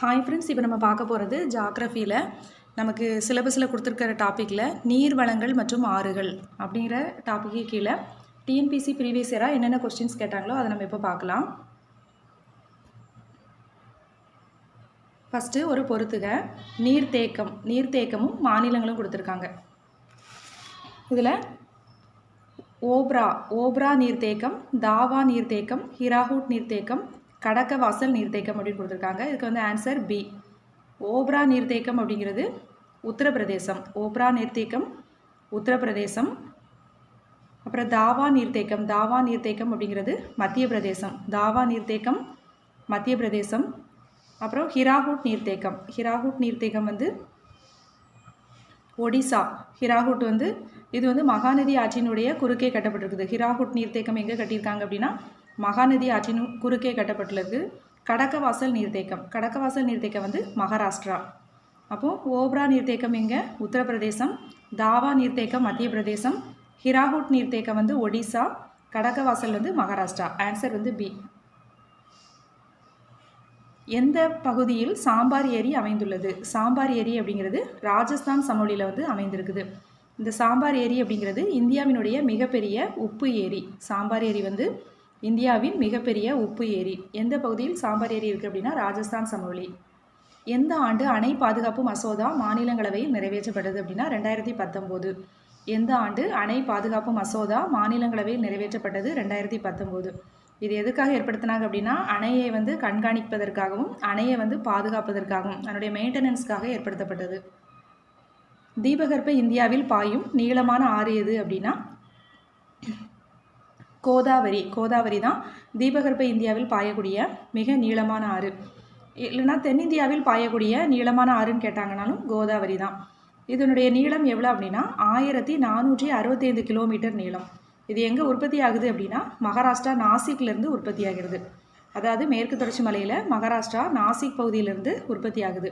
Hi friends இப்போ நம்ம பார்க்க போகிறது ஜாக்ரஃபியில் நமக்கு சிலபஸில் கொடுத்துருக்கிற டாப்பிக்கில் நீர் வளங்கள் மற்றும் ஆறுகள் அப்படிங்கிற டாப்பிக்கு கீழே டிஎன்பிசி ப்ரீவியஸ் இயராக என்னென்ன கொஸ்டின்ஸ் கேட்டாங்களோ அதை நம்ம இப்போ பார்க்கலாம். ஃபஸ்ட்டு ஒரு பொறுத்துக. நீர்த்தேக்கம் நீர்த்தேக்கமும் மாநிலங்களும் கொடுத்துருக்காங்க. இதில் ஓப்ரா ஓப்ரா நீர்த்தேக்கம் தாவா நீர்த்தேக்கம் ஹிராஹூட் நீர்த்தேக்கம் கடக்க வாசல் நீர்த்தேக்கம் அப்படின்னு கொடுத்துருக்காங்க. இதுக்கு வந்து ஆன்சர் பி ஓப்ரா நீர்த்தேக்கம் அப்படிங்கிறது உத்தரப்பிரதேசம். ஓப்ரா நீர்த்தேக்கம் உத்தரப்பிரதேசம். அப்புறம் தாவா நீர்த்தேக்கம். தாவா நீர்த்தேக்கம் அப்படிங்கிறது மத்திய பிரதேசம் தாவா நீர்த்தேக்கம் மத்திய பிரதேசம் அப்புறம் ஹிராஹூட் நீர்த்தேக்கம். ஹிராஹூட் நீர்த்தேக்கம் வந்து ஒடிசா. ஹிராகுட் வந்து இது வந்து மகாநதி ஆற்றினுடைய குறுக்கே கட்டப்பட்டிருக்குது. ஹிராகுட் நீர்த்தேக்கம் எங்கே கட்டியிருக்காங்க அப்படின்னா மகாநதி ஆற்றின் குறுக்கே கட்டப்பட்டுள்ளது. கடக்கவாசல் நீர்த்தேக்கம். கடக்கவாசல் நீர்த்தேக்கம் வந்து மகாராஷ்டிரா. அப்போது ஓப்ரா நீர்த்தேக்கம் இங்கே உத்தரப்பிரதேசம். தாவா நீர்த்தேக்கம் மத்திய பிரதேசம் ஹிராகுட் நீர்த்தேக்கம் வந்து ஒடிசா. கடக்கவாசல் வந்து மகாராஷ்டிரா. ஆன்சர் வந்து பி எந்த பகுதியில் சாம்பார் ஏரி அமைந்துள்ளது? சாம்பார் ஏரி அப்படிங்கிறது ராஜஸ்தான் சமவெளியில் வந்து அமைந்திருக்குது. இந்த சாம்பார் ஏரி அப்படிங்கிறது இந்தியாவினுடைய மிகப்பெரிய உப்பு ஏரி. சாம்பார் ஏரி வந்து இந்தியாவின் மிகப்பெரிய உப்பு ஏரி. எந்த பகுதியில் சாம்பார் ஏரி இருக்குது அப்படின்னா ராஜஸ்தான் சமவெளி. எந்த ஆண்டு அணை பாதுகாப்பு மசோதா மாநிலங்களவையில் நிறைவேற்றப்பட்டது அப்படின்னா ரெண்டாயிரத்தி பத்தொம்போது. எந்த ஆண்டு அணை பாதுகாப்பு மசோதா மாநிலங்களவையில் நிறைவேற்றப்பட்டது ரெண்டாயிரத்தி பத்தொம்போது. இது எதுக்காக ஏற்படுத்தினாங்க அப்படின்னா அணையை வந்து கண்காணிப்பதற்காகவும் அணையை வந்து பாதுகாப்பதற்காகவும் அதனுடைய மெயின்டெனன்ஸ்க்காக ஏற்படுத்தப்பட்டது. தீபகற்ப இந்தியாவில் பாயும் நீளமான ஆறு எது அப்படின்னா கோதாவரி கோதாவரி தான் தீபகற்ப இந்தியாவில் பாயக்கூடிய மிக நீளமான ஆறு. இல்லைன்னா தென்னிந்தியாவில் பாயக்கூடிய நீளமான ஆறுன்னு கேட்டாங்கனாலும் கோதாவரி தான். இதனுடைய நீளம் எவ்வளோ அப்படின்னா ஆயிரத்தி நானூற்றி அறுபத்தைந்து கிலோமீட்டர் நீளம். இது எங்கே உற்பத்தி ஆகுது அப்படின்னா மகாராஷ்டிரா நாசிக்லேருந்து உற்பத்தி ஆகிறது. அதாவது மேற்கு தொடர்ச்சி மலையில் மகாராஷ்டிரா நாசிக் பகுதியிலேருந்து உற்பத்தி ஆகுது.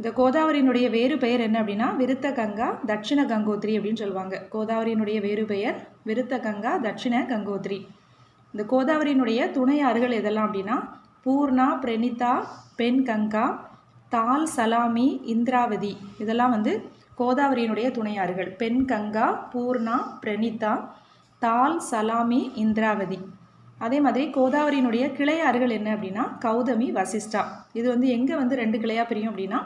இந்த கோதாவரியினுடைய வேறு பெயர் என்ன அப்படின்னா விருத்த கங்கா தட்சிண கங்கோத்ரி அப்படின்னு சொல்லுவாங்க. கோதாவரியினுடைய வேறு பெயர் விருத்த கங்கா தட்சிண கங்கோத்ரி. இந்த கோதாவரியினுடைய துணை ஆறுகள் எதெல்லாம் அப்படின்னா பூர்ணா பிரணிதா பெண் கங்கா தால் சலாமி இந்திராவதி. இதெல்லாம் வந்து கோதாவரியினுடைய துணை ஆறுகள். பெண் கங்கா பூர்ணா பிரணிதா தால் சலாமி இந்திராவதி. அதே மாதிரி கோதாவரியினுடைய கிளையாறுகள் என்ன அப்படின்னா கௌதமி வசிஷ்டா. இது வந்து எங்கே வந்து ரெண்டு கிளையாக பிரியும் அப்படின்னா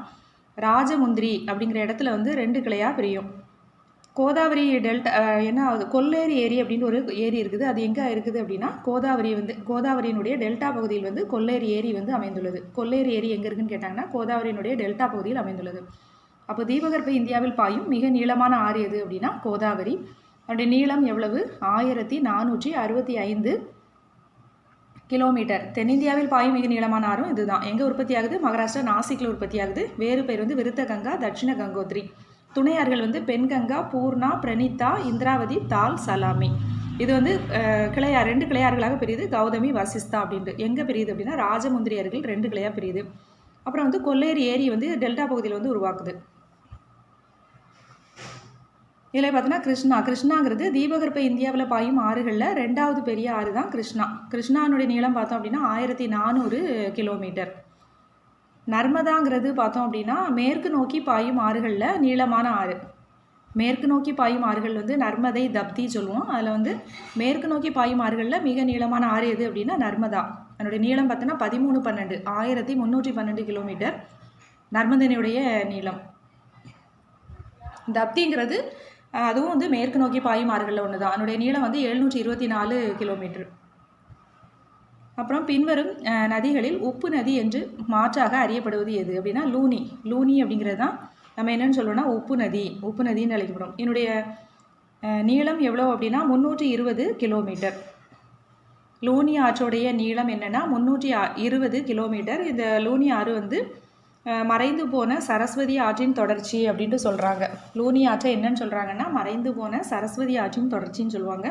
ராஜமுந்திரி அப்படிங்கிற இடத்துல வந்து ரெண்டு கிளையாக பிரியும். கோதாவரி டெல்டா என்ன ஆகுது? கொல்லேரி ஏரி அப்படின்னு ஒரு ஏரி இருக்குது. அது எங்கே இருக்குது அப்படின்னா கோதாவரி வந்து கோதாவரியினுடைய டெல்டா பகுதியில் வந்து கொல்லேரி ஏரி வந்து அமைந்துள்ளது. கொல்லேரி ஏரி எங்கே இருக்குன்னு கேட்டாங்கன்னா கோதாவரியினுடைய டெல்டா பகுதியில் அமைந்துள்ளது. அப்போ தீபகற்ப இந்தியாவில் பாயும் மிக நீளமான ஆறு எது அப்படின்னா கோதாவரி. அதனுடைய நீளம் எவ்வளவு? ஆயிரத்தி நானூற்றி அறுபத்தி ஐந்து கிலோமீட்டர். தென்னிந்தியாவில் பாயும் மிக நீளமான ஆறும் இதுதான். எங்கே உற்பத்தி ஆகுது மகாராஷ்டிரா நாசிக்கில் உற்பத்தி ஆகுது வேறு பேர் வந்து விருத்த கங்கா தட்சிண கங்கோத்ரி. துணையார்கள் வந்து பெண் கங்கா பூர்ணா பிரணிதா இந்திராவதி தால் சலாமி. இது வந்து கிளையார் ரெண்டு கிளையார்களாக பிரியுது. கௌதமி வசிஸ்தா அப்படின்ட்டு. எங்கே பிரியுது அப்படின்னா ராஜமுந்திரியர்கள் ரெண்டு கிளையாக பிரியுது. அப்புறம் வந்து கொல்லேரி ஏரி வந்து டெல்டா பகுதியில் வந்து உருவாக்குது. இதில் பார்த்தீங்கன்னா கிருஷ்ணா. கிருஷ்ணாங்கிறது தீபகற்ப இந்தியாவில் பாயும் ஆறுகளில் ரெண்டாவது பெரிய ஆறு தான் கிருஷ்ணா. கிருஷ்ணானுடைய நீளம் பார்த்தோம் அப்படின்னா ஆயிரத்தி நானூறு கிலோமீட்டர். நர்மதாங்கிறது பார்த்தோம் அப்படின்னா மேற்கு நோக்கி பாயும் ஆறுகளில் நீளமான ஆறு. மேற்கு நோக்கி பாயும் ஆறுகள் வந்து நர்மதை தப்தி சொல்லுவோம். அதில் வந்து மேற்கு நோக்கி பாயும் ஆறுகளில் மிக நீளமான ஆறு எது அப்படின்னா நர்மதா. அதனுடைய நீளம் பார்த்தோன்னா பதிமூணு பன்னெண்டு. ஆயிரத்தி முந்நூற்றி பன்னெண்டு கிலோமீட்டர் நர்மதனுடைய நீளம். தப்திங்கிறது அதுவும் வந்து மேற்கு நோக்கி பாயும் ஆறுகளில் ஒன்று தான் அதனுடைய நீளம் வந்து எழுநூற்றி இருபத்தி நாலு கிலோமீட்டர். அப்புறம் பின்வரும் நதிகளில் உப்பு நதி என்று மாற்றாக அறியப்படுவது எது அப்படின்னா லூனி. லூனி அப்படிங்கிறது தான் நம்ம என்னென்னு சொல்லுவோம்னா உப்பு நதி. உப்பு நதின்னு அழைக்கப்படும். என்னுடைய நீளம் எவ்வளோ அப்படின்னா முந்நூற்றி இருபது கிலோமீட்டர். லூனி ஆற்றோடைய நீளம் என்னென்னா முந்நூற்றி இருபது கிலோமீட்டர். இந்த லூனி ஆறு வந்து மறைந்து போன சரஸ்வதி ஆற்றின் தொடர்ச்சி அப்படின்ட்டு சொல்கிறாங்க லூனி ஆற்றை என்னன்னு சொல்கிறாங்கன்னா மறைந்து போன சரஸ்வதி ஆற்றின் தொடர்ச்சின்னு சொல்லுவாங்க.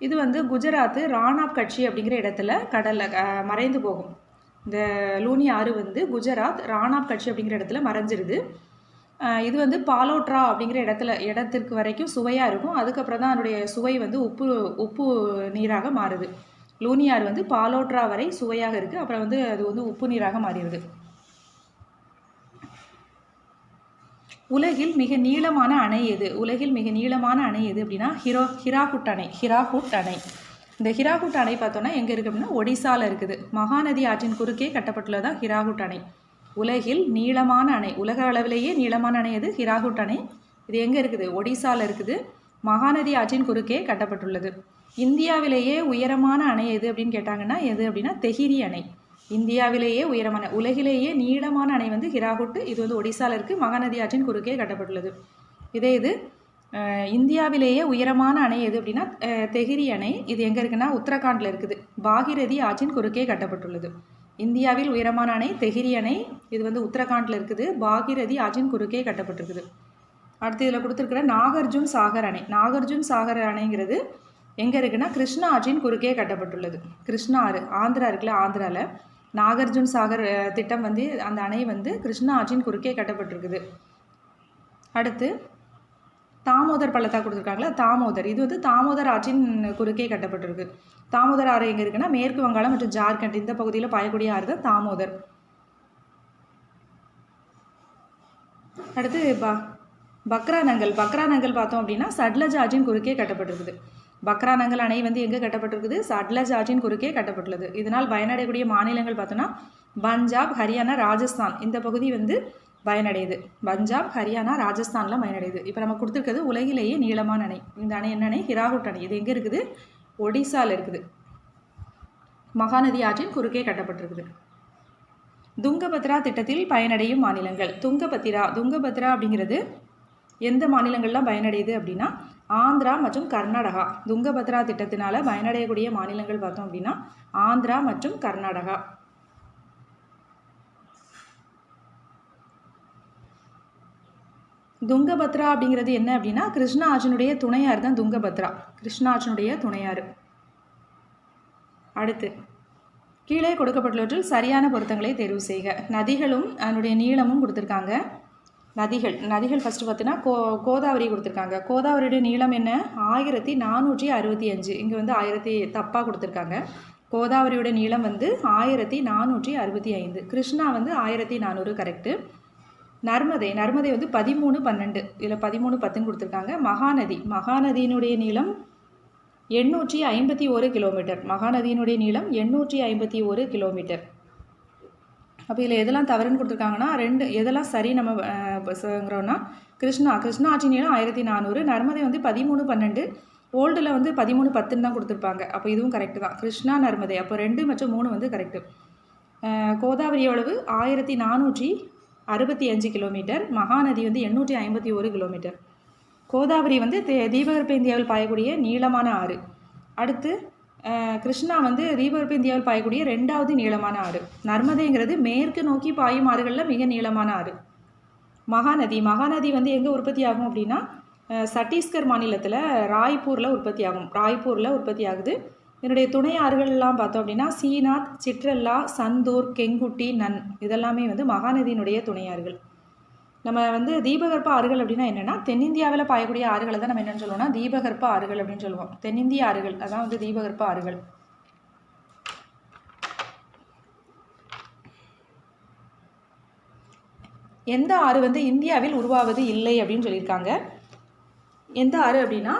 இது வந்து குஜராத்து ராணாப் கட்சி அப்படிங்கிற இடத்துல கடலில் மறைந்து போகும். இந்த லூனி ஆறு வந்து குஜராத் ராணாப் கட்சி அப்படிங்கிற இடத்துல மறைஞ்சிருது. இது வந்து பாலோட்ரா அப்படிங்கிற இடத்துல இடத்திற்கு வரைக்கும் சுவையாக இருக்கும். அதுக்கப்புறம் தான் அதனுடைய சுவை வந்து உப்பு உப்பு நீராக மாறுது. லூனியார் வந்து பாலோட்ரா வரை சுவையாக இருக்குது அப்புறம் வந்து அது வந்து உப்பு நீராக மாறிடுது. உலகில் மிக நீளமான அணை எது? உலகில் மிக நீளமான அணை எது அப்படின்னா ஹிரோ ஹிராகுட் அணை ஹிராகுட் அணை. இந்த ஹிராகுட் அணை பார்த்தோன்னா எங்கே இருக்குது அப்படின்னா ஒடிசாவில் இருக்குது. மகாநதி ஆற்றின் குறுக்கே கட்டப்பட்டுள்ளதான் ஹிராகுட் அணை. உலகில் நீளமான அணை உலக அளவிலேயே நீளமான அணை எது? ஹிராகுட் அணை. இது எங்கே இருக்குது? ஒடிசாவில் இருக்குது. மகாநதி ஆற்றின் குறுக்கே கட்டப்பட்டுள்ளது. இந்தியாவிலேயே உயரமான அணை எது அப்படின்னு கேட்டாங்கன்னா எது அப்படின்னா தெஹிரி அணை. இந்தியாவிலேயே உயரமான உலகிலேயே நீளமான அணை வந்து ஹிராகுட் இது வந்து ஒடிசாவில் இருக்குது மகாநதி ஆற்றின் குறுக்கே கட்டப்பட்டுள்ளது. இதே இது இந்தியாவிலேயே உயரமான அணை எது அப்படின்னா தெஹிரி அணை. இது எங்கே இருக்குன்னா உத்தரகாண்டில் இருக்குது. பாகிரதி ஆற்றின் குறுக்கே கட்டப்பட்டுள்ளது. இந்தியாவில் உயரமான அணை தெஹிரி அணை. இது வந்து உத்தரகாண்டில் இருக்குது. பாகிரதி ஆற்றின் குறுக்கே கட்டப்பட்டிருக்குது. அடுத்து இதில் கொடுத்துருக்குற நாகார்ஜுன் சாகர் அணை. நாகார்ஜுன் சாகர் அணைங்கிறது எங்கே இருக்குன்னா கிருஷ்ணா ஆற்றின் குறுக்கே கட்டப்பட்டுள்ளது. கிருஷ்ணா ஆறு ஆந்திரா இருக்குல்ல ஆந்திராவில் நாகார்ஜுன் சாகர் திட்டம் வந்து அந்த அணை வந்து கிருஷ்ணா ஆற்றின் குறுக்கே கட்டப்பட்டிருக்குது. அடுத்து தாமோதர் பள்ளத்தா கொடுத்துருக்காங்களா தாமோதர். இது வந்து தாமோதர் ஆற்றின் குறுக்கே கட்டப்பட்டிருக்கு. தாமோதர் ஆறு எங்கே இருக்குன்னா மேற்கு வங்காளம் மற்றும் ஜார்க்கண்ட். இந்த பகுதியில் பாயக்கூடிய ஆறு தான் தாமோதர். அடுத்து ப பக்ரா நங்கல் பார்த்தோம் அப்படின்னா சட்லஜ் ஆற்றின் குறுக்கே கட்டப்பட்டிருக்குது. பக்ரானங்கல் அணை வந்து எங்கே கட்டப்பட்டிருக்குது? சட்லஜ் ஆற்றின் குறுக்கே கட்டப்பட்டுள்ளது. இதனால் பயனடையக்கூடிய மாநிலங்கள் பார்த்தோன்னா பஞ்சாப் ஹரியானா ராஜஸ்தான். இந்த பகுதி வந்து பயனடையுது. பஞ்சாப் ஹரியானா ராஜஸ்தான்லாம் பயனடையுது. இப்போ நம்ம கொடுத்துருக்கிறது உலகிலேயே நீளமான அணை. இந்த அணை என்ன அணை ஹிராகுட் அணை. இது எங்கே இருக்குது? ஒடிசாவில் இருக்குது. மகாநதி ஆற்றின் குறுக்கே கட்டப்பட்டிருக்குது. துங்கபத்ரா திட்டத்தில் பயனடையும் மாநிலங்கள். துங்கபத்திரா துங்கபத்ரா அப்படிங்கிறது எந்த மாநிலங்கள்லாம் பயனடையுது அப்படின்னா ஆந்திரா மற்றும் கர்நாடகா. துங்கபத்ரா திட்டத்தினால பயனடையக்கூடிய மாநிலங்கள் பார்த்தோம் அப்படின்னா ஆந்திரா மற்றும் கர்நாடகா. துங்கபத்ரா அப்படிங்கிறது என்ன அப்படின்னா கிருஷ்ணா ஆற்றினுடைய துணையார் தான் துங்கபத்ரா. கிருஷ்ணா ஆற்றினுடைய துணையாறு அடுத்து கீழே கொடுக்கப்பட்டுள்ளவற்றில் சரியான பொருத்தங்களை தேர்வு செய்க. நதிகளும் அதனுடைய நீளமும் கொடுத்துருக்காங்க. நதிகள் நதிகள் ஃபஸ்ட்டு பார்த்தீங்கன்னா கோ கோதாவரி கொடுத்துருக்காங்க. கோதாவரியுடைய நீளம் என்ன? ஆயிரத்தி நானூற்றி அறுபத்தி அஞ்சு. இங்கே வந்து ஆயிரத்தி தப்பாக கொடுத்துருக்காங்க. கோதாவரியோட நீளம் வந்து ஆயிரத்தி நானூற்றி அறுபத்தி ஐந்து. கிருஷ்ணா வந்து ஆயிரத்தி நானூறு கரெக்டு நர்மதை நர்மதை வந்து பதிமூணு பன்னெண்டு. இதில் பதிமூணு பத்துன்னு கொடுத்துருக்காங்க. மகாநதி மகாநதியினுடைய நீளம் எண்ணூற்றி ஐம்பத்தி ஒரு கிலோமீட்டர். மகாநதியினுடைய நீளம் எண்ணூற்றி ஐம்பத்தி ஒரு கிலோமீட்டர். அப்போ இதில் எதெல்லாம் தவறுன்னு கொடுத்துருக்காங்கன்னா ரெண்டு எதெல்லாம் சரி நம்ம ங்கிறோன்னா கிருஷ்ணா கிருஷ்ணா ஆட்சி நீளம் ஆயிரத்தி நானூறு நர்மதை வந்து பதிமூணு பன்னெண்டு ஓல்டில் வந்து பதிமூணு பத்துன்னு தான் கொடுத்துருப்பாங்க. அப்போ இதுவும் கரெக்டு தான். கிருஷ்ணா நர்மதை. அப்போ ரெண்டு மற்றும் மூணு வந்து கரெக்டு கோதாவரி அளவு ஆயிரத்தி நானூற்றி அறுபத்தி அஞ்சு கிலோமீட்டர். மகாநதி வந்து எண்ணூற்றி ஐம்பத்தி ஒரு கிலோமீட்டர். கோதாவரி வந்து தே- தீபகற்ப இந்தியாவில் பாயக்கூடிய நீளமான ஆறு. அடுத்து கிருஷ்ணா வந்து தீபகற்ப இந்தியாவில் பாயக்கூடிய ரெண்டாவது நீளமான ஆறு. நர்மதைங்கிறது மேற்கு நோக்கி பாயும் ஆறுகளில் மிக நீளமான ஆறு. மகாநதி. மகாநதி வந்து எங்கே உற்பத்தி ஆகும் அப்படின்னா சட்டீஸ்கர் சத்தீஸ்கர் மாநிலத்தில் ராய்ப்பூரில் உற்பத்தி ஆகும். ராய்ப்பூரில் உற்பத்தி ஆகுது. இதனுடைய துணை ஆறுகள்லாம் பார்த்தோம் அப்படின்னா சீனாத் சிற்றல்லா சந்தூர் கெங்குட்டி நன் இதெல்லாமே வந்து மகாநதியினுடைய துணை ஆறுகள். நம்ம வந்து தீபகற்ப ஆறுகள் அப்படின்னா என்னென்னா தென்னிந்தியாவில் பாயக்கூடிய ஆறுகளை தான் நம்ம என்னென்னு சொல்லுவோம்னா தீபகற்ப ஆறுகள் அப்படின்னு சொல்லுவோம். தென்னிந்திய ஆறுகள் அதான் வந்து தீபகற்ப ஆறுகள். எந்த ஆறு வந்து இந்தியாவில் உருவாவது இல்லை அப்படின்னு சொல்லியிருக்காங்க. எந்த ஆறு அப்படின்னா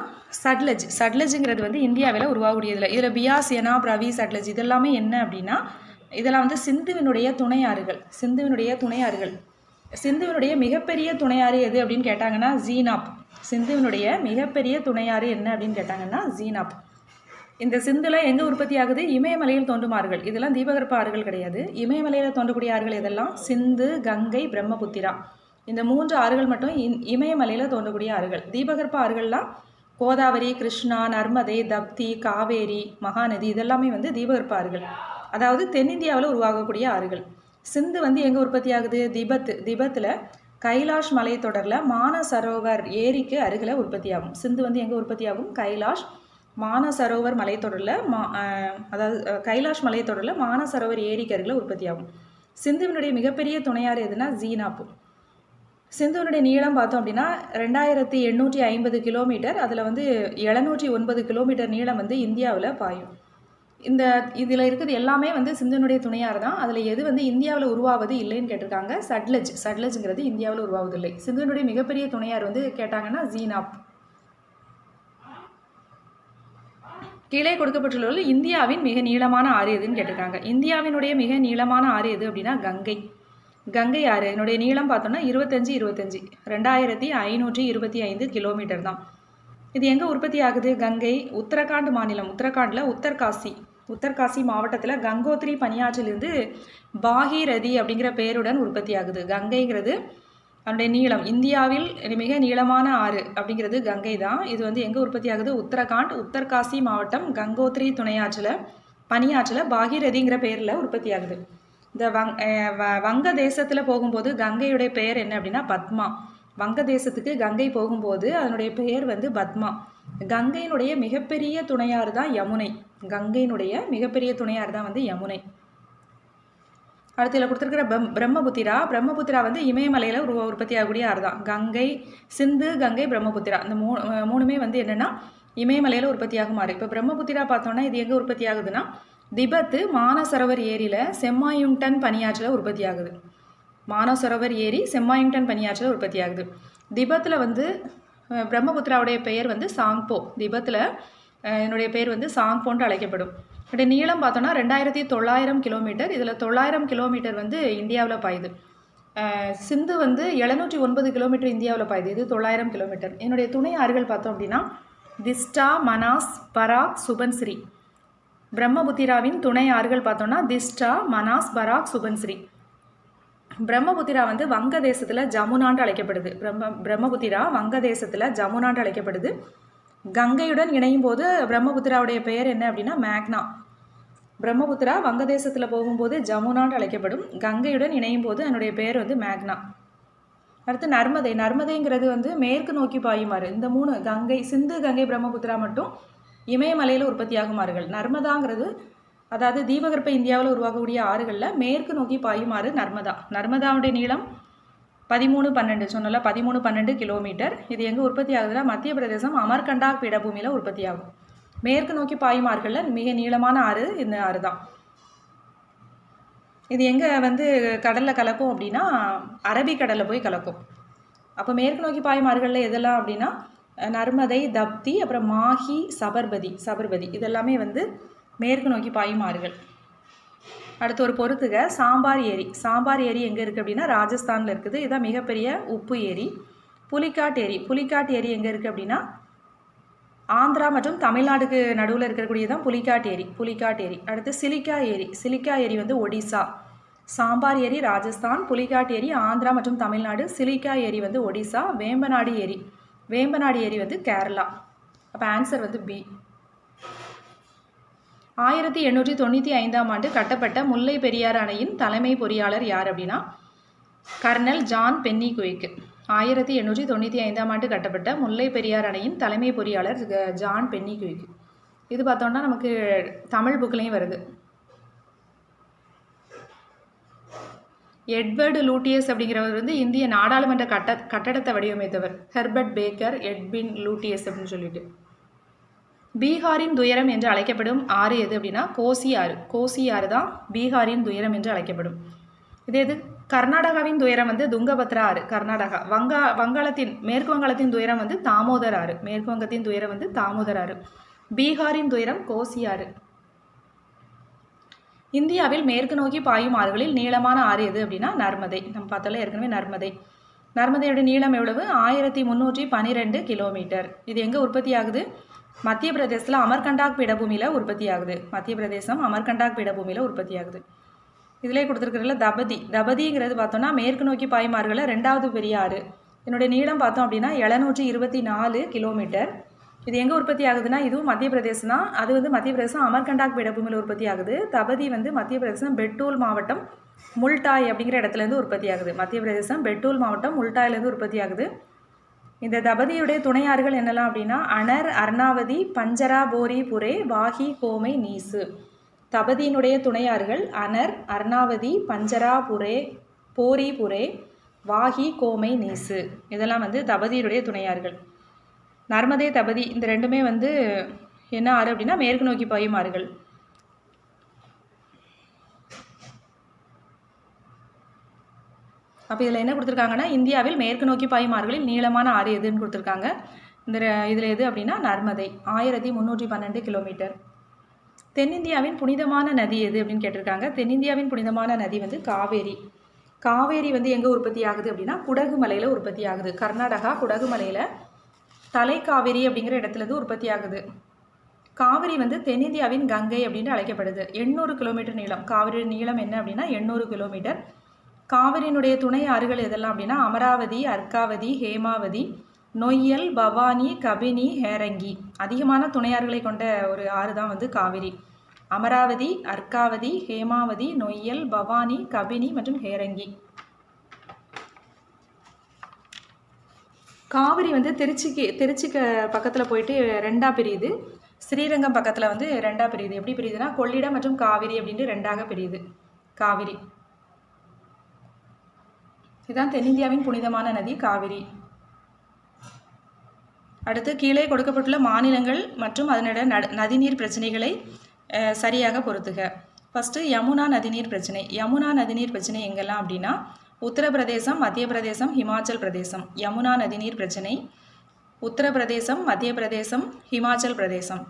சட்லஜ். சட்லஜுங்கிறது வந்து இந்தியாவில் உருவாகக்கூடியதில்லை இதில் பியாஸ் எனா பிரவி சட்லஜ் இதெல்லாமே என்ன அப்படின்னா இதெல்லாம் வந்து சிந்துவினுடைய துணை ஆறுகள் சிந்துவினுடைய துணை ஆறுகள் சிந்துவினுடைய மிகப்பெரிய துணையாறு எது அப்படின்னு கேட்டாங்கன்னா ஜீனாப். சிந்துவினுடைய மிகப்பெரிய துணையாறு என்ன அப்படின்னு கேட்டாங்கன்னா ஜீனாப். இந்த சிந்துலாம் எங்கே உற்பத்தி ஆகுது? இமயமலையில் தோன்றும் ஆறுகள் இதெல்லாம் தீபகற்ப ஆறுகள் கிடையாது. இமயமலையில் தோன்றக்கூடிய ஆறுகள் இதெல்லாம் சிந்து கங்கை பிரம்மபுத்திரா. இந்த மூன்று ஆறுகள் மட்டும் இ- இமயமலையில் தோன்றக்கூடிய ஆறுகள். தீபகற்ப ஆறுகள்லாம் கோதாவரி கிருஷ்ணா நர்மதை தப்தி காவேரி மகாநதி இதெல்லாமே வந்து தீபகற்ப ஆறுகள். அதாவது தென்னிந்தியாவில் உருவாகக்கூடிய ஆறுகள். சிந்து வந்து எங்கே உற்பத்தி ஆகுது? திபத் திபத்தில் கைலாஷ் மலைத்தொடரில் மானசரோவர் ஏரிக்கு அருகில் உற்பத்தி ஆகும் சிந்து வந்து எங்கே உற்பத்தி ஆகும் கைலாஷ் மானசரோவர் மலைத்தொடரில் மா அதாவது கைலாஷ் மலைத்தொடரில் மானசரோவர் ஏரிக்கு அருகில் உற்பத்தி ஆகும் சிந்துவினுடைய மிகப்பெரிய துணையார் எதுனா ஜீனாப்பு சிந்துவினுடைய நீளம் பார்த்தோம் அப்படின்னா ரெண்டாயிரத்தி எண்ணூற்றி ஐம்பது கிலோமீட்டர் அதில் வந்து எழுநூற்றி ஒன்பது கிலோமீட்டர் நீளம் வந்து இந்தியாவில் பாயும். இந்த இதில் இருக்கிறது எல்லாமே வந்து சிந்துவினுடைய துணையார் தான். அதில் எது வந்து இந்தியாவில் உருவாவது இல்லைன்னு கேட்டிருக்காங்க. சட்லஜ் சட்லஜ்ங்கிறது இந்தியாவில் உருவாவது இல்லை மிகப்பெரிய துணையார் வந்து கேட்டாங்கன்னா ஜீனாப். கீழே கொடுக்கப்பட்டுள்ள இந்தியாவின் மிக நீளமான ஆறு எதுன்னு கேட்டிருக்காங்க. இந்தியாவினுடைய மிக நீளமான ஆறு எது அப்படின்னா கங்கை. கங்கை ஆறு. என்னுடைய நீளம் பார்த்தோன்னா இருபத்தஞ்சி இருபத்தஞ்சி. ரெண்டாயிரத்தி ஐநூற்றி இருபத்தி ஐந்து கிலோமீட்டர் தான். இது எங்கே உற்பத்தி ஆகுது? கங்கை உத்தரகாண்ட் மாநிலம். உத்தரகாண்டில் உத்தர்காசி. உத்தர்காசி மாவட்டத்தில் கங்கோத்ரி பனியாற்றிலிருந்து பாகீரதி அப்படிங்கிற பெயருடன் உற்பத்தி ஆகுது. கங்கைங்கிறது அதனுடைய நீளம். இந்தியாவில் மிக நீளமான ஆறு அப்படிங்கிறது கங்கை தான். இது வந்து எங்கே உற்பத்தி ஆகுது? உத்தரகாண்ட் உத்தர்காசி மாவட்டம் கங்கோத்ரி துணையாற்றில் பனியாற்றில் பாகீரதிங்கிற பெயரில் உற்பத்தி ஆகுது. இந்த வங் வங்க தேசத்தில் போகும்போது கங்கையுடைய பெயர் என்ன அப்படின்னா பத்மா. வங்க தேசத்துக்கு கங்கை போகும்போது அதனுடைய பெயர் வந்து பத்மா. கங்கையினுடைய மிகப்பெரிய துணையாறு தான் யமுனை. கங்கையினுடைய மிகப்பெரிய துணையாறு தான் வந்து யமுனை. அடுத்து இதில் கொடுத்துருக்கிற பிரம் பிரம்மபுத்திரா. பிரம்மபுத்திரா வந்து இமயமலையில் உரு உற்பத்தி ஆகக்கூடிய ஆறு தான் கங்கை சிந்து கங்கை பிரம்மபுத்திரா. இந்த மூ மூணுமே வந்து என்னென்னா இமயமலையில் உற்பத்தி ஆறு இப்போ பிரம்மபுத்திரா பார்த்தோன்னா இது எங்கே உற்பத்தி ஆகுதுன்னா திபத்து மானசரோவர் ஏரியில் செம்மாயுங்டன் பனியாற்றில் உற்பத்தி ஆகுது மானசரோவர் ஏரி செம்மாயுங்டன் பனியாற்றில் உற்பத்தி ஆகுது திபத்தில் வந்து பிரம்மபுத்திராவுடைய பெயர் வந்து சாங்போ. திபத்தில் என்னுடைய பெயர் வந்து சாங்போன்ட்டு அழைக்கப்படும். இதோடைய நீளம் பார்த்தோன்னா ரெண்டாயிரத்தி தொள்ளாயிரம் கிலோமீட்டர். இதில் தொள்ளாயிரம் கிலோமீட்டர் வந்து இந்தியாவில் பாயுது. சிந்து வந்து எழுநூற்றி ஒன்பது கிலோமீட்டர் இந்தியாவில் பாயுது. இது தொள்ளாயிரம் கிலோமீட்டர். என்னுடைய துணை ஆறுகள் பார்த்தோம் அப்படின்னா திஸ்டா மனாஸ் பராக் சுபன்ஸ்ரீ பிரம்மபுத்திராவின் துணை ஆறுகள் பார்த்தோன்னா திஸ்டா மனாஸ் பராக் சுபன்ஸ்ரீ பிரம்மபுத்திரா வந்து வங்க தேசத்தில் அழைக்கப்படுது. பிரம்ம பிரம்மபுத்திரா வங்க தேசத்தில் அழைக்கப்படுது. கங்கையுடன் இணையும் போது பிரம்மபுத்திராவுடைய பெயர் என்ன அப்படின்னா மேக்னா. பிரம்மபுத்திரா வங்கதேசத்தில் போகும்போது ஜமுனான்னு அழைக்கப்படும். கங்கையுடன் இணையும் போது அதனுடைய பேர் வந்து மேக்னா. அடுத்து நர்மதை. நர்மதைங்கிறது வந்து மேற்கு நோக்கி பாயுமாறு. இந்த மூணு கங்கை சிந்து கங்கை பிரம்மபுத்திரா மட்டும் இமயமலையில் உற்பத்தியாகுமாறுகள். நர்மதாங்கிறது அதாவது தீபகற்ப இந்தியாவில் உருவாகக்கூடிய ஆறுகளில் மேற்கு நோக்கி பாயுமாறு நர்மதா. நர்மதாவுடைய நீளம் பதிமூணு பன்னெண்டு சொன்னல பதிமூணு பன்னெண்டு கிலோமீட்டர். இது எங்கே உற்பத்தி ஆகுதுன்னா மத்திய பிரதேசம் அமர்கண்டா பீடபூமியில் உற்பத்தி ஆகும் மேற்கு நோக்கி பாயும் ஆறுகளில் மிக நீளமான ஆறு இந்த ஆறு தான் இது எங்கே வந்து கடலில் கலக்கும் அப்படின்னா அரபிக்கடலில் போய் கலக்கும். அப்போ மேற்கு நோக்கி பாயும் ஆறுகளில் எதெல்லாம் அப்படின்னா நர்மதை தப்தி அப்புறம் மாஹி சபர்பதி சபர்பதி. இதெல்லாமே வந்து மேற்கு நோக்கி பாயும் ஆறுகள். அடுத்து ஒரு பொறுத்துக சாம்பார் ஏரி. சாம்பார் ஏரி எங்கே இருக்குது அப்படின்னா ராஜஸ்தானில் இருக்குது. இதுதான் மிகப்பெரிய உப்பு ஏரி. புலிக்காட் ஏரி. புலிக்காட் ஏரி எங்கே இருக்குது அப்படின்னா ஆந்திரா மற்றும் தமிழ்நாடுக்கு நடுவில் இருக்கக்கூடியது தான் புலிக்காட் ஏரி புலிக்காட் ஏரி. அடுத்து சிலிக்கா ஏரி சிலிக்கா ஏரி வந்து ஒடிசா. சாம்பார் ஏரி ராஜஸ்தான் புலிகாட் ஏரி ஆந்திரா மற்றும் தமிழ்நாடு சிலிக்கா ஏரி வந்து ஒடிசா வேம்பநாடு ஏரி. வேம்பநாடு ஏரி வந்து கேரளா. அப்போ ஆன்சர் வந்து பி ஆயிரத்தி எண்ணூற்றி தொண்ணூற்றி ஐந்தாம் ஆண்டு கட்டப்பட்ட முல்லை பெரியார் அணையின் தலைமை பொறியாளர் யார் அப்படின்னா கர்னல் ஜான் பென்னி குயிக்கு ஆயிரத்தி எண்ணூற்றி தொண்ணூற்றி ஐந்தாம் ஆண்டு கட்டப்பட்ட முல்லை பெரியார் அணையின் தலைமை பொறியாளர் ஜான் பென்னி குயிக் இது பார்த்தோன்னா நமக்கு தமிழ் புக்லேயும் வருது. எட்வர்டு லூட்டியஸ் அப்படிங்கிறவர் வந்து இந்திய நாடாளுமன்ற கட்ட கட்டடத்தை வடிவமைத்தவர். ஹெர்பர்ட் பேக்கர் எட்வின் லூட்டியஸ் அப்படின்னு சொல்லிட்டு. பீகாரின் துயரம் என்று அழைக்கப்படும் ஆறு எது அப்படின்னா கோசி ஆறு. கோசி ஆறு தான் பீகாரின் துயரம் என்று அழைக்கப்படும். இது எது? கர்நாடகாவின் துயரம் வந்து துங்கபத்ரா ஆறு கர்நாடகா. வங்கா வங்காளத்தின் மேற்கு வங்காளத்தின் துயரம் வந்து தாமோதர் ஆறு. மேற்கு வங்கத்தின் துயரம் வந்து தாமோதர் ஆறு. பீகாரின் துயரம் கோசி ஆறு. இந்தியாவில் மேற்கு நோக்கி பாயும் ஆறுகளில் நீளமான ஆறு எது அப்படின்னா நர்மதை. நம்ம பார்த்தாலே ஏற்கனவே நர்மதை. நர்மதையோட நீளம் எவ்வளவு? ஆயிரத்தி முந்நூற்றி பன்னிரெண்டு கிலோமீட்டர். இது எங்கே உற்பத்தி ஆகுது? மத்திய பிரதேசத்தில் அமர்கண்டாக் பீடபூமியில் உற்பத்தி ஆகுது. மத்திய பிரதேசம் அமர்கண்டாக் பீடபூமியில் உற்பத்தி ஆகுது. இதிலே கொடுத்துருக்குறதுல தபதி. தபதிங்கிறது பார்த்தோன்னா மேற்கு நோக்கி பாய்மார்களில் ரெண்டாவது பெரிய ஆறு. என்னுடைய நீளம் பார்த்தோம் அப்படின்னா எழுநூற்றி இருபத்தி நாலு கிலோமீட்டர். இது எங்கே உற்பத்தி ஆகுதுன்னா இதுவும் மத்திய பிரதேசம் தான் அது வந்து மத்திய பிரதேசம் அமர்கண்டாக் பீடபூமியில் உற்பத்தி ஆகுது. தபதி வந்து மத்திய பிரதேசம் பெட்டூல் மாவட்டம் முல்டாய் அப்படிங்கிற இடத்துலேருந்து உற்பத்தி ஆகுது. மத்திய பிரதேசம் பெட்டூல் மாவட்டம் முல்டாயிலேருந்து உற்பத்தி ஆகுது. இந்த தபதியுடைய துணையாறுகள் என்னெல்லாம் அப்படின்னா அனர் அர்ணாவதி பஞ்சரா போரி புரே வாகி கோமை நீசு. தபதியினுடைய துணையார்கள் அனர் அர்ணாவதி பஞ்சராபுரே போரிபுரே வாகி கோமை நீசு. இதெல்லாம் வந்து தபதியினுடைய துணையார்கள். நர்மதே தபதி இந்த ரெண்டுமே வந்து என்ன ஆறு அப்படின்னா மேற்கு நோக்கி பாயும் ஆறுகள். அப்போ இதில் என்ன கொடுத்துருக்காங்கன்னா இந்தியாவில் மேற்கு நோக்கி பாயும் நீளமான ஆறு எதுன்னு கொடுத்துருக்காங்க. இந்த இதில் எது அப்படின்னா நர்மதை ஆயிரத்தி முந்நூற்றி பன்னெண்டு கிலோமீட்டர். தென்னிந்தியாவின் புனிதமான நதி எது அப்படின்னு கேட்டிருக்காங்க. தென்னிந்தியாவின் புனிதமான நதி வந்து காவேரி. காவேரி வந்து எங்கே உற்பத்தி ஆகுது அப்படின்னா குடகு மலையில் உற்பத்தி ஆகுது. கர்நாடகா குடகு மலையில் தலைக்காவேரி அப்படிங்கிற இடத்துலேருந்து உற்பத்தி ஆகுது. காவிரி வந்து தென்னிந்தியாவின் கங்கை அப்படின்னு அழைக்கப்படுது. எண்ணூறு கிலோமீட்டர் நீளம். காவிரி நீளம் என்ன அப்படின்னா எண்ணூறு கிலோமீட்டர். காவிரியினுடைய துணை ஆறுகள் எதெல்லாம் அப்படின்னா அமராவதி அர்க்காவதி ஹேமாவதி நொய்யல் பவானி கபினி ஹேரங்கி. அதிகமான துணையார்களை கொண்ட ஒரு ஆறு தான் வந்து காவிரி. அமராவதி அர்க்காவதி ஹேமாவதி நொய்யல் பவானி கபினி மற்றும் ஹேரங்கி. காவிரி வந்து திருச்சிக்கு திருச்சிக்கு பக்கத்தில் போயிட்டு ரெண்டாக பிரியுது. ஸ்ரீரங்கம் பக்கத்தில் வந்து ரெண்டாக பிரியுது. எப்படி பிரியுதுன்னா கொள்ளிடம் மற்றும் காவிரி அப்படின்ட்டு ரெண்டாக பிரியுது. காவிரி. இதுதான் தென்னிந்தியாவின் புனிதமான நதி காவிரி. அடுத்து கீழே கொடுக்கப்பட்டுள்ள மாநிலங்கள் மற்றும் அதனுடைய நட நதிநீர் பிரச்சனைகளை சரியாக பொருத்துக ஃபஸ்ட்டு யமுனா நதிநீர் பிரச்சனை. யமுனா நதிநீர் பிரச்சனை எங்கெல்லாம் அப்படின்னா உத்தரப்பிரதேசம் மத்திய பிரதேசம் ஹிமாச்சல் பிரதேசம். யமுனா நதிநீர் பிரச்சனை உத்தரப்பிரதேசம் மத்திய பிரதேசம் ஹிமாச்சல் பிரதேசம்.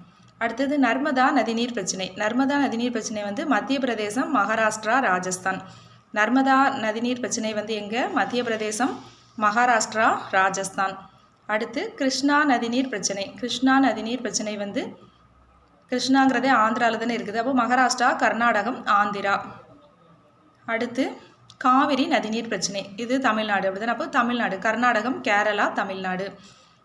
அடுத்தது நர்மதா நதிநீர் பிரச்சனை. நர்மதா நதிநீர் பிரச்சனை வந்து மத்திய பிரதேசம் மகாராஷ்டிரா ராஜஸ்தான். நர்மதா நதிநீர் பிரச்சனை வந்து எங்கே? மத்திய பிரதேசம் மகாராஷ்டிரா ராஜஸ்தான். அடுத்து கிருஷ்ணா நதிநீர் பிரச்சனை. கிருஷ்ணா நதிநீர் பிரச்சனை வந்து கிருஷ்ணாங்கிறதே ஆந்திராவில் தானே இருக்குது. அப்போ மகாராஷ்டிரா கர்நாடகம் ஆந்திரா. அடுத்து காவிரி நதிநீர் பிரச்சனை. இது தமிழ்நாடு அப்படி அப்போ தமிழ்நாடு கர்நாடகம் கேரளா தமிழ்நாடு.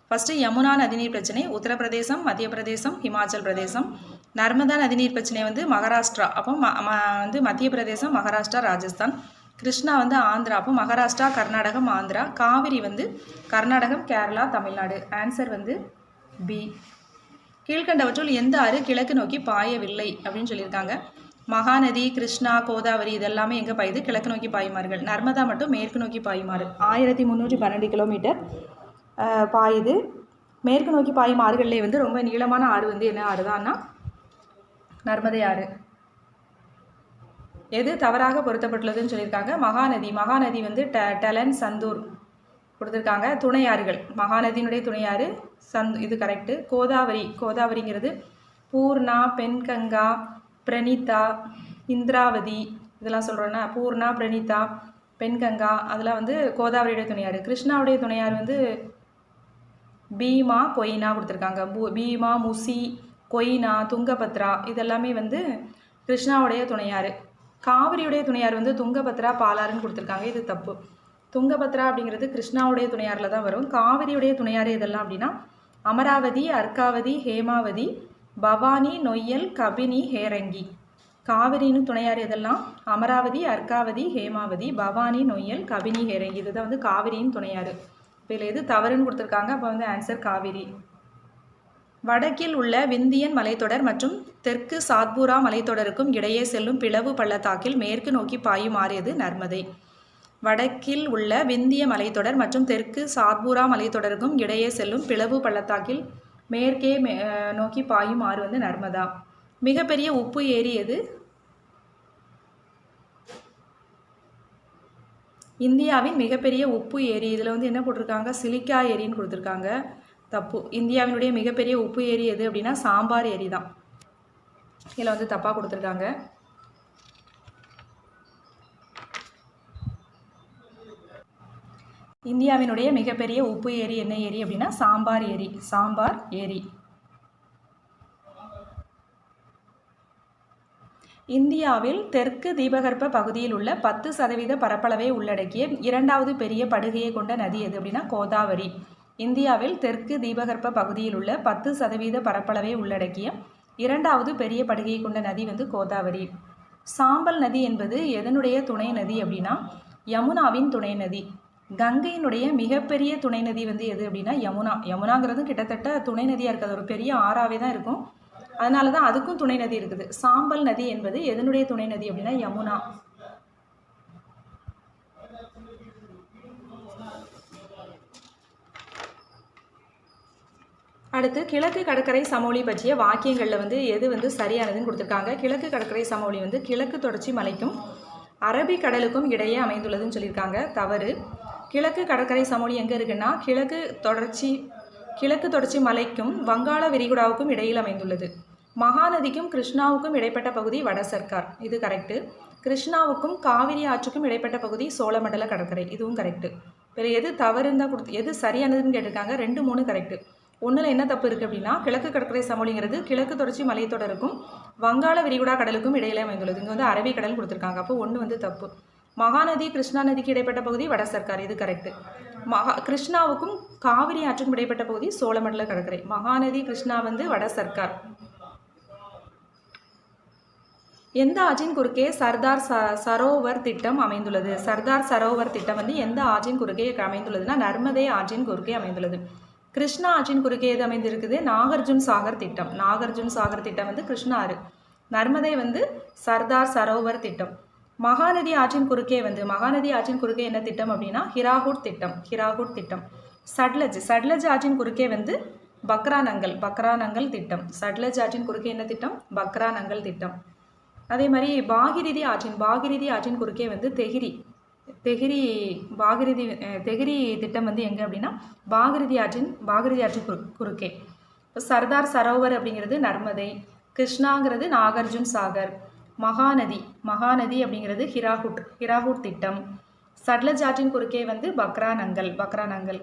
ஃபஸ்ட்டு யமுனா நதிநீர் பிரச்சனை உத்தரப்பிரதேசம் மத்திய பிரதேசம் ஹிமாச்சல் பிரதேசம். நர்மதா நதிநீர் பிரச்சனை வந்து மகாராஷ்டிரா. அப்போ ம- வந்து மத்திய பிரதேசம் மகாராஷ்டிரா ராஜஸ்தான். கிருஷ்ணா வந்து ஆந்திரா அப்போ மகாராஷ்டிரா கர்நாடகம் ஆந்திரா. காவிரி வந்து கர்நாடகம் கேரளா தமிழ்நாடு. ஆன்சர் வந்து பி கீழ்கண்டவற்றுள் எந்த ஆறு கிழக்கு நோக்கி பாயவில்லை அப்படின்னு சொல்லியிருக்காங்க. மகாநதி கிருஷ்ணா கோதாவரி இதெல்லாமே எங்கே பாயுது? கிழக்கு நோக்கி பாயுமார்கள். நர்மதா மட்டும் மேற்கு நோக்கி பாயுமாறு. ஆயிரத்தி முந்நூற்றி பன்னெண்டு கிலோமீட்டர் பாயுது. மேற்கு நோக்கி பாயும் ஆறுகள்லேயே வந்து ரொம்ப நீளமான ஆறு வந்து என்ன ஆறு தான்னா நர்மதை ஆறு. எது தவறாக பொருத்தப்பட்டுள்ளதுன்னு சொல்லியிருக்காங்க. மகாநதி. மகாநதி வந்து ட டலன் சந்தூர் கொடுத்துருக்காங்க. துணையாறுகள். மகாநதியினுடைய துணையாறு சந் இது கரெக்டு கோதாவரி. கோதாவரிங்கிறது பூர்ணா பெண்கங்கா பிரணீதா இந்திராவதி இதெல்லாம் சொல்கிறோன்னா பூர்ணா பிரணீதா பெண்கங்கா அதெல்லாம் வந்து கோதாவரியுடைய துணையாறு. கிருஷ்ணாவுடைய துணையாறு வந்து பீமா கொய்னா கொடுத்துருக்காங்க. பூ- பீமா முசி கொய்னா துங்கபத்ரா இதெல்லாமே வந்து கிருஷ்ணாவுடைய துணையாறு. காவிரியுடைய துணையார் வந்து துங்கபத்ரா பாலாறுன்னு கொடுத்துருக்காங்க. இது தப்பு. துங்கபத்ரா அப்படிங்கிறது கிருஷ்ணாவுடைய துணையாரில் தான் வரும். காவிரியுடைய துணையார் இதெல்லாம் அப்படின்னா அமராவதி அர்க்காவதி ஹேமாவதி பவானி நொய்யல் கபினி ஹேரங்கி. காவிரின்னு துணையார் இதெல்லாம் அமராவதி அர்க்காவதி ஹேமாவதி பவானி நொய்யல் கபினி ஹேரங்கி. இதுதான் வந்து காவிரியின் துணையார். இப்போ இதில் எது தவறுன்னு கொடுத்துருக்காங்க. அப்போ வந்து ஆன்சர் காவிரி. வடக்கில் உள்ள விந்தியன் மலைத்தொடர் மற்றும் தெற்கு சாத்பூரா மலைத்தொடருக்கும் இடையே செல்லும் பிளவு பள்ளத்தாக்கில் மேற்கு நோக்கி பாயும் மாறியது நர்மதை. வடக்கில் உள்ள விந்திய மலைத்தொடர் மற்றும் தெற்கு சாத்பூரா மலைத்தொடருக்கும் இடையே செல்லும் பிளவு பள்ளத்தாக்கில் மேற்கே மே- நோக்கி பாயும் ஆறு வந்து நர்மதா. மிகப்பெரிய உப்பு ஏரி எது இந்தியாவின் மிகப்பெரிய உப்பு ஏரி. இதில் வந்து என்ன போட்டிருக்காங்க? சிலிக்கா ஏரின்னு கொடுத்துருக்காங்க. தப்பு. இந்தியாவினுடைய மிகப்பெரிய உப்பு ஏரி எது அப்படின்னா சாம்பார் ஏரி தான். இதில் வந்து தப்பாக கொடுத்துருக்காங்க. இந்தியாவினுடைய மிகப்பெரிய உப்பு ஏரி என்ன ஏரி அப்படின்னா சாம்பார் ஏரி. சாம்பார் ஏரி. இந்தியாவில் தெற்கு தீபகற்ப பகுதியில் உள்ள பத்து சதவீத பரப்பளவை உள்ளடக்கிய இரண்டாவது பெரிய படுகையை கொண்ட நதி எது அப்படின்னா கோதாவரி. இந்தியாவில் தெற்கு தீபகற்ப பகுதியில் உள்ள பத்து சதவீத பரப்பளவை உள்ளடக்கிய இரண்டாவது பெரிய படுகையை கொண்ட நதி வந்து கோதாவரி. சாம்பல் நதி என்பது எதனுடைய துணை நதி அப்படின்னா யமுனாவின் துணை நதி. கங்கையினுடைய மிகப்பெரிய துணை நதி வந்து எது அப்படின்னா யமுனா. யமுனாங்கிறதும் கிட்டத்தட்ட துணை நதியாக இருக்குது ஒரு பெரிய ஆறாவே தான் இருக்கும். அதனால தான் அதுக்கும் துணை நதி இருக்குது. சாம்பல் நதி என்பது எதனுடைய துணை நதி அப்படின்னா யமுனா. அடுத்து கிழக்கு கடற்கரை சமவெளி பற்றிய வாக்கியங்களில் வந்து எது வந்து சரியானதுன்னு கொடுத்துருக்காங்க. கிழக்கு கடற்கரை சமவெளி வந்து கிழக்கு தொடர்ச்சி மலைக்கும் அரபிக்கடலுக்கும் இடையே அமைந்துள்ளதுன்னு சொல்லியிருக்காங்க. தவறு. கிழக்கு கடற்கரை சமவெளி எங்கே இருக்குன்னா கிழக்கு தொடர்ச்சி கிழக்கு தொடர்ச்சி மலைக்கும் வங்காள விரிகுடாவுக்கும் இடையில் அமைந்துள்ளது. மகாநதிக்கும் கிருஷ்ணாவுக்கும் இடைப்பட்ட பகுதி வட சர்க்கார் இது கரெக்டு கிருஷ்ணாவுக்கும் காவிரி ஆற்றுக்கும் இடைப்பட்ட பகுதி சோழமண்டல கடற்கரை. இதுவும் கரெக்டு வேறு எது தவறுன்னு தான் கொடுத்து எது சரியானதுன்னு கேட்டிருக்காங்க. ரெண்டு மூணு கரெக்டு ஒன்றில் என்ன தப்பு இருக்குது அப்படின்னா கிழக்கு கடற்கரை சமவெளிங்கிறது கிழக்கு தொடர்ச்சி மலைத்தொடருக்கும் வங்காள விரிகுடா கடலுக்கும் இடையிலே அமைந்துள்ளது. இங்கே வந்து அரபிக்கடல் கொடுத்துருக்காங்க. அப்போ ஒன்று வந்து தப்பு. மகாநதி கிருஷ்ணா நதிக்கு இடைப்பட்ட பகுதி வட சர்க்கார். இது கரெக்டு மகா கிருஷ்ணாவுக்கும் காவிரி ஆற்றுக்கும் இடைப்பட்ட பகுதி சோழமண்டல கடற்கரை. மகாநதி கிருஷ்ணா வந்து வட சர்க்கார். எந்த ஆற்றின் குறுக்கே சர்தார் ச சரோவர் திட்டம் அமைந்துள்ளது? சர்தார் சரோவர் திட்டம் வந்து எந்த ஆற்றின் குறுக்கே அமைந்துள்ளதுன்னா நர்மதே ஆற்றின் குறுக்கே அமைந்துள்ளது. கிருஷ்ணா ஆற்றின் குறுக்கே எது அமைந்திருக்குது? நாகார்ஜுன் சாகர் திட்டம். நாகார்ஜுன் சாகர் திட்டம் வந்து கிருஷ்ணா ஆறு. நர்மதை வந்து சர்தார் சரோவர் திட்டம். மகாநதி ஆற்றின் குறுக்கே வந்து மகாநதி ஆற்றின் குறுக்கே என்ன திட்டம் அப்படின்னா ஹிராகுட் திட்டம். ஹிராகுட் திட்டம். சட்லஜ். சட்லஜ் ஆற்றின் குறுக்கே வந்து பக்ரானங்கல் பக்ரானங்கல் திட்டம். சட்லஜ் ஆற்றின் குறுக்கே என்ன திட்டம்? பக்ரானங்கல் திட்டம். அதே மாதிரி பாகிரிதி ஆற்றின் பாகிரிதி ஆற்றின் குறுக்கே வந்து தெகிரி தெகிரி பாகிருதி தெகிரி திட்டம் வந்து எங்கே அப்படின்னா பாகிருதி ஆற்றின் பாகிருதி ஆற்றின் குறு குறுக்கே. இப்போ சர்தார் சரோவர் அப்படிங்கிறது நர்மதை கிருஷ்ணாங்கிறது நாகார்ஜுன் சாகர் மகாநதி மகாநதி அப்படிங்கிறது ஹிராகுட் ஹிராகுட் திட்டம். சட்லஜ் ஆற்றின் குறுக்கே வந்து பக்ரானங்கல் பக்ரானங்கல்.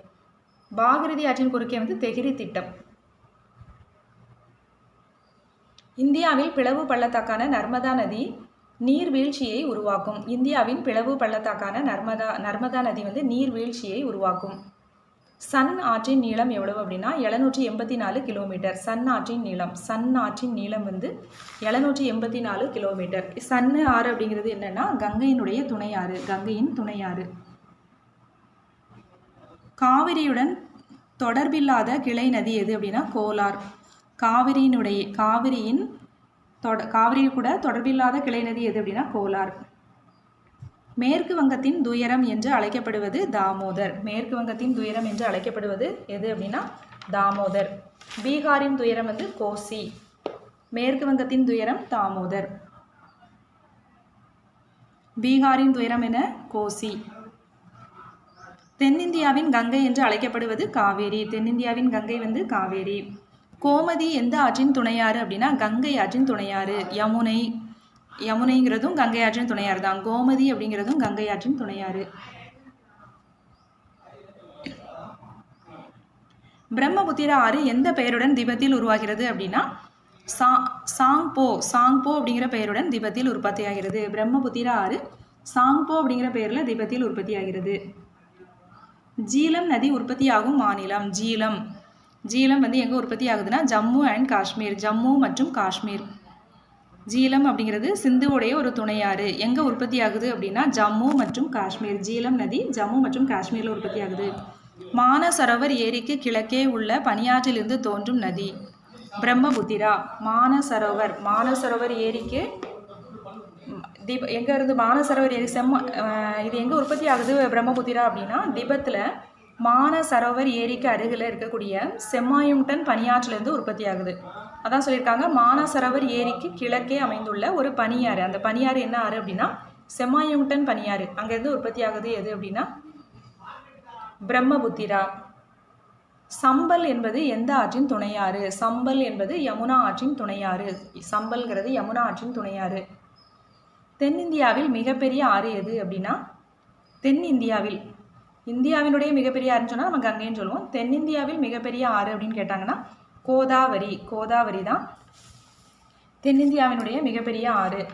பாகிருதி ஆற்றின் குறுக்கே வந்து தெகிரி திட்டம். இந்தியாவில் பிளவு பள்ளத்தாக்கான நர்மதா நதி நீர்வீழ்ச்சியை உருவாக்கும். இந்தியாவின் பிளவு பள்ளத்தாக்கான நர்மதா நர்மதா நதி வந்து நீர்வீழ்ச்சியை உருவாக்கும். சன் ஆற்றின் நீளம் எவ்வளவு அப்படின்னா எழுநூற்றி எண்பத்தி நாலு கிலோமீட்டர். சன் ஆற்றின் நீளம். சன் ஆற்றின் நீளம் வந்து எழுநூற்றி எண்பத்தி நாலு கிலோமீட்டர். சன்னு ஆறு அப்படிங்கிறது என்னென்னா கங்கையினுடைய துணையாறு கங்கையின் துணையாறு. காவிரியுடன் தொடர்பில்லாத கிளை நதி எது அப்படின்னா கோலார். காவிரியினுடைய காவிரியின் தொட காவிரியில் கூட தொடர்பில்லாத கிளை நதி எது அப்படின்னா கோலார். மேற்கு வங்கத்தின் துயரம் என்று அழைக்கப்படுவது தாமோதர். மேற்கு வங்கத்தின் துயரம் என்று அழைக்கப்படுவது எது அப்படின்னா தாமோதர். பீகாரின் துயரம் வந்து கோசி. மேற்கு வங்கத்தின் துயரம் தாமோதர். பீகாரின் துயரம் என கோசி. தென்னிந்தியாவின் கங்கை என்று அழைக்கப்படுவது காவேரி. தென்னிந்தியாவின் கங்கை வந்து காவேரி. கோமதி எந்த ஆற்றின் துணையாறு அப்படின்னா கங்கை ஆற்றின் துணையாறு. யமுனை யமுனைங்கிறதும் கங்கை ஆற்றின் துணையாறு தான். கோமதி அப்படிங்கிறதும் கங்கை ஆற்றின் துணையாறு. பிரம்மபுத்திர ஆறு எந்த பெயருடன் திபத்தில் உருவாகிறது அப்படின்னா சா சாங்போ சாங்போ அப்படிங்கிற பெயருடன் திபத்தில் உற்பத்தியாகிறது பிரம்மபுத்திர ஆறு சாங்போ அப்படிங்கிற பெயரில் திபத்தில் உற்பத்தி ஆகிறது. ஜீலம் நதி உற்பத்தியாகும் மாநிலம். ஜீலம். ஜீலம் வந்து எங்கே உற்பத்தி ஆகுதுன்னா ஜம்மு அண்ட் காஷ்மீர் ஜம்மு மற்றும் காஷ்மீர். ஜீலம் அப்படிங்கிறது சிந்துவுடைய ஒரு துணையாறு. எங்கே உற்பத்தி ஆகுது அப்படின்னா ஜம்மு மற்றும் காஷ்மீர். ஜீலம் நதி ஜம்மு மற்றும் காஷ்மீரில் உற்பத்தி ஆகுது. மானசரோவர் ஏரிக்கு கிழக்கே உள்ள பனியாற்றிலிருந்து தோன்றும் நதி. பிரம்மபுத்திரா மானசரோவர். மானசரோவர் ஏரிக்கு தீப எங்கே இருந்து மானசரோவர் ஏரி செம்ம இது எங்கே உற்பத்தி ஆகுது பிரம்மபுத்திரா அப்படின்னா திபத்தில் மானசரோவர் ஏரிக்கு அருகில் இருக்கக்கூடிய செம்மாயுங்டன் பனியாற்றிலிருந்து உற்பத்தி ஆகுது அதான் சொல்லியிருக்காங்க மானசரோவர் ஏரிக்கு கிழக்கே அமைந்துள்ள ஒரு பனியாறு. அந்த பனியாறு என்ன ஆறு அப்படின்னா செம்மாயுங்டன் பனியாறு. அங்கேருந்து உற்பத்தி ஆகுது எது அப்படின்னா பிரம்மபுத்திரா. சம்பல் என்பது எந்த ஆற்றின் துணையாறு? சம்பல் என்பது யமுனா ஆற்றின் துணையாறு. சம்பல்ங்கிறது யமுனா ஆற்றின் துணையாறு. தென்னிந்தியாவில் மிகப்பெரிய ஆறு எது அப்படின்னா தென்னிந்தியாவில். இந்தியாவினுடைய மிகப்பெரிய ஆறுன்னு சொன்னால் நம்ம கங்கைன்னு சொல்லுவோம். தென்னிந்தியாவில் மிகப்பெரிய ஆறு அப்படின்னு கேட்டாங்கன்னா கோதாவரி. கோதாவரி தான் தென்னிந்தியாவினுடைய மிகப்பெரிய ஆறு.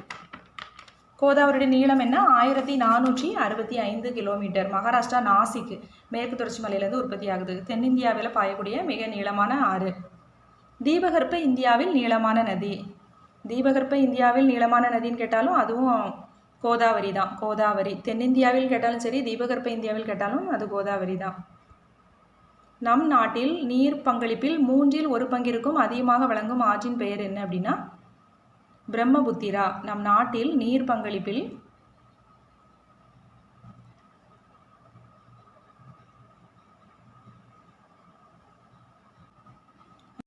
கோதாவரியுடைய நீளம் என்ன? ஆயிரத்தி நானூற்றி அறுபத்தி ஐந்து கிலோமீட்டர். மகாராஷ்டிரா நாசிக் மேற்கு தொடர்ச்சி மலையிலேருந்து உற்பத்தி ஆகுது. தென்னிந்தியாவில் பாயக்கூடிய மிக நீளமான ஆறு. தீபகற்ப இந்தியாவில் நீளமான நதி. தீபகற்ப இந்தியாவில் நீளமான நதின்னு கேட்டாலும் அதுவும் கோதாவரி தான். கோதாவரி. தென்னிந்தியாவில் கேட்டாலும் சரி தீபகற்ப இந்தியாவில் கேட்டாலும் அது கோதாவரி தான். நம் நாட்டில் நீர் பங்களிப்பில் மூன்றில் ஒரு பங்கிற்கும் அதிகமாக வழங்கும் ஆற்றின் பெயர் என்ன அப்படின்னா பிரம்மபுத்திரா. நம் நாட்டில் நீர் பங்களிப்பில்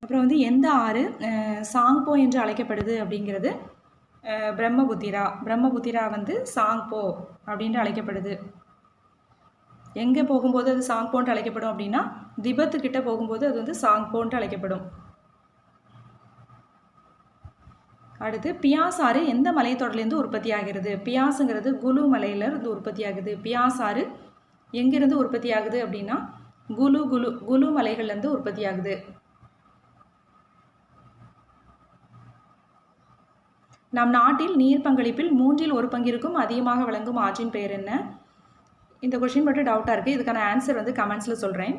அப்புறம் வந்து எந்த ஆறு சாங்போ என்று அழைக்கப்படுது அப்படிங்கிறது பிரம்மபுத்திரா. பிரம்மபுத்திரா வந்து சாங்போ அப்படின்ட்டு அழைக்கப்படுது. எங்கே போகும்போது அது சாங்போன்ட்டு அழைக்கப்படும் அப்படின்னா திபெத்து கிட்ட போகும்போது அது வந்து சாங்போன்ட்டு அழைக்கப்படும். அடுத்து பியாசாறு எந்த மலைத்தொடர்லேருந்து உற்பத்தி ஆகிறது பியாசுங்கிறது குலு மலையிலேருந்து உற்பத்தி ஆகுது பியாசாறு எங்கேருந்து உற்பத்தி ஆகுது அப்படின்னா குலு குலு குலு மலைகள்லேருந்து உற்பத்தி ஆகுது நம் நாட்டில் நீர் பங்களிப்பில் மூன்றில் ஒரு பங்கிற்கும் அதிகமாக விளங்கும் ஆற்றின் பெயர் என்ன? இந்த கொஷின் மட்டும் டவுட்டாக இருக்குது இதுக்கான ஆன்சர் வந்து கமெண்ட்ஸில் சொல்கிறேன்